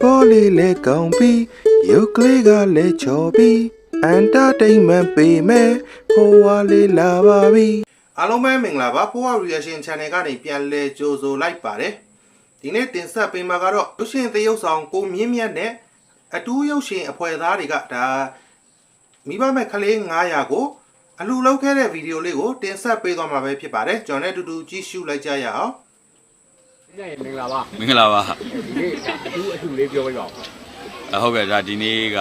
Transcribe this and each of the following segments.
ပေါ်လေးလဲကောင်းပြီးရုပ်ကလေးကလည်းချော်ပြီးအန်တာတိန်မန်ပေးမယ်ဖိုးဝါလေးလာပါပြီအားလုံးပဲမင်္ဂလာပါဖိုးဝါ reaction channel ကနေပြန်လဲကြိုဆိုလိုက်ပါတယ်ဒီနေ့တင်ဆက်ပေးမှာကတော့ရုပ်ရှင်သရုပ်ဆောင်ကိုမြင့်မြတ်နဲ့အတူရုပ်ရှင်အဖွဲ့သားတွေကဒါမိဘမဲ့ကလေး900ကိုအလူလောက်ခဲ့တဲ့ဗီဒီယိုလေးကိုတင်ဆက်ပေးသွားမှာပဲဖြစ်ပါတယ်ကျွန်တော်နဲ့အတူတူကြည့်ရှုလိုက်ကြရအောင် ညရင်မင်္ဂလာပါမင်္ဂလာပါဒီနေ့အထူးအထူးလေးပြောပြပါဦးအဟုတ်ကဲ့ဒါဒီနေ့က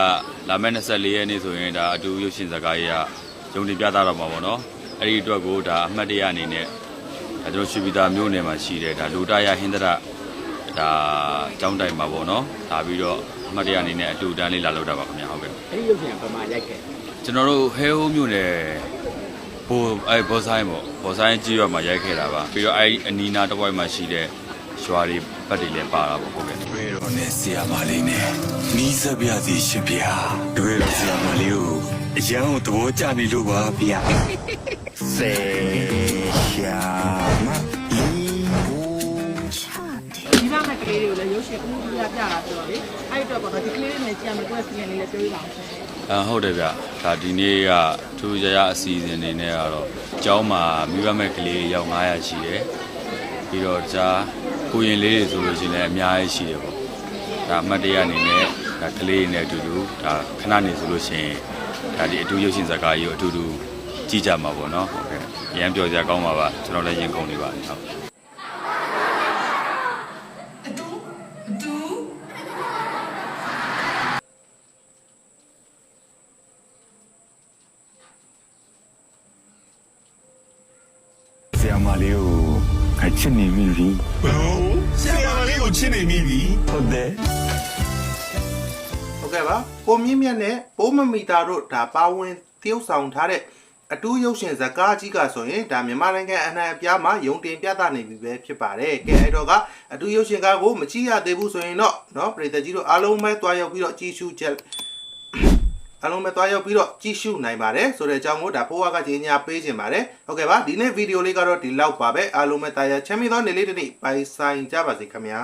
လာမယ့်24ရက်နေ့ဆိုရင်ဒါအတူရုပ်ရှင်ဇာတ်ကားကြီးကဂျုံတင်ပြသတော့မှာပေါ့နော်အဲ့ဒီအတွက်ကိုဒါအမှတ်တရအနေနဲ့ဒါတို့ရွှေပြည်သာမြို့နယ်မှာရှိတဲ့ဒါလူတရဟင်္ဒရဒါကျောင်းတိုင်မှာပေါ့နော်ဒါပြီးတော့အမှတ်တရအနေနဲ့အတူတန်းလေးလာလုပ်တာပါခင်ဗျာဟုတ်ကဲ့အဲ့ဒီရုပ်ရှင်ကဘာမှရိုက်ခဲ့ကျွန်တော်တို့ဟဲဟိုးမြို့နယ်ဘိုးအဲဘောဆိုင်ပေါ့ဘောဆိုင်ကြီးရွာမှာရိုက်ခဲ့တာပါပြီးတော့အဲ့ဒီအနီးနားတစ်ဝိုက်မှာရှိတဲ့ ရွာတွေဘက်တွေလည်းပါတာပေါ့ဟုတ်ကဲ့တွေ့တော့နဲ့ဆရာမလေးနဲ့နီးစပ်ပြစီရှင်ဗျာတွေ့တော့ဆရာမလေးကိုအရန်ကိုသဘောကျနေလို့ပါဗျာဆေရှာမလီချာဒီမှာကလေးတွေကိုလည်းရုပ်ရှင်အမှုပြပြတာဆိုတော့လေအဲ့တော့ကတော့ဒီကလေးတွေနဲ့ကြံမကွက်စီရင်လေးလည်းပြောပြပါဦးရှင်အဟုတ်တယ်ဗျဒါဒီနေ့ကထူးခြားအစီအစဉ်နေနဲ့ကတော့ကျောင်းမှာမိဘမဲ့ကလေးရောက်900ရှိတယ်ပြီးတော့ကြား ကိုရင်လေးတွေဆိုလို့ရှိရင်လည်းအများကြီးရှိတယ်ပေါ့ဒါအမှတ်တရအနေနဲ့ဒါကလေးတွေနဲ့အတူတူဒါခဏနေဆိုလို့ရှိရင်ဒါဒီအတူရုပ်ရှင်ဇာတ်ကားကြီးကိုအတူတူကြည့်ကြမှာပေါ့နော်ဟုတ်ကဲ့အရန်ပြောကြကောင်းပါပါကျွန်တော်လည်းရင်ကုန်နေပါတယ်ဟုတ်ဆီယာမလေးကို အချစ်နေပြီဘယ်ဆီယာမလေးကိုချစ်နေပြီဟုတ်တယ် ဟုတ်ကဲ့ပါကိုမြင့်မြတ်နဲ့ပိုးမမီတာတို့ဒါပါဝင်တရုပ်ဆောင်ထားတဲ့အတူရုပ်ရှင်ဇာတ်ကားကြီးကဆိုရင်ဒါမြန်မာနိုင်ငံအနှံ့အပြားမှာယုံတင်ပြသနေပြီပဲဖြစ်ပါတယ်ကဲအဲ့တော့ကအတူရုပ်ရှင်ကားကိုမကြည့်ရသေးဘူးဆိုရင်တော့เนาะပြည်သက်ကြီးတို့အားလုံးပဲတွားရောက်ပြီးတော့ကြည့်ရှုချက် အားလုံးပဲတွားရောက်ပြီးတော့ကြည့်ရှုနိုင်ပါတယ်ဆိုတဲ့အကြောင်းကိုဒါဖိုးဝါကကြီးညာပေးခြင်းပါတယ်ဟုတ်ကဲ့ပါဒီနေ့ဗီဒီယိုလေးကတော့ဒီလောက်ပါပဲအားလုံးပဲတာယာချမ်းမြေ့သောနေ့လေးတစ်နေ့ပိုင်ဆိုင်ကြပါစေခင်ဗျာ